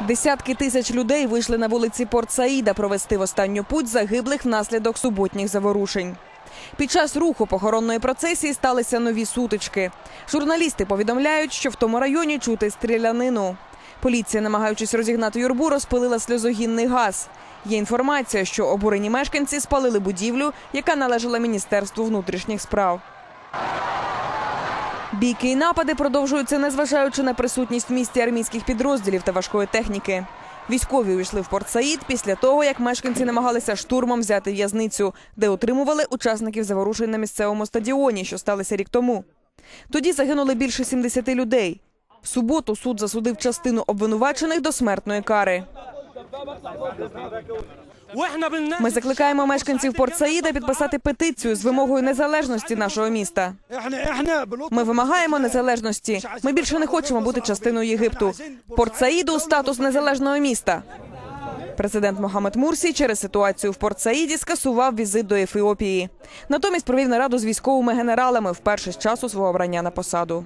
Десятки тисяч людей вийшли на вулиці Порт Саїда провести в останню путь загиблих внаслідок суботніх заворушень. Під час руху похоронної процесії сталися нові сутички. Журналісти повідомляють, що в тому районі чути стрілянину. Поліція, намагаючись розігнати юрбу, розпилила сльозогінний газ. Є інформація, що обурені мешканці спалили будівлю, яка належала Міністерству внутрішніх справ. Бійки і напади продовжуються, незважаючи на присутність в місті армійських підрозділів та важкої техніки. Військові увійшли в Порт Саїд після того, як мешканці намагалися штурмом взяти в'язницю, де утримували учасників заворушень на місцевому стадіоні, що сталися рік тому. Тоді загинули більше 70 людей. В суботу суд засудив частину обвинувачених до смертної кари. Ми закликаємо мешканців Порт Саїда підписати петицію з вимогою незалежності нашого міста. Ми вимагаємо незалежності. Ми більше не хочемо бути частиною Єгипту. Порт Саїду статус незалежного міста. Президент Мохамед Мурсі через ситуацію в Порт Саїді скасував візит до Ефіопії. Натомість провів нараду з військовими генералами вперше з часу свого обрання на посаду.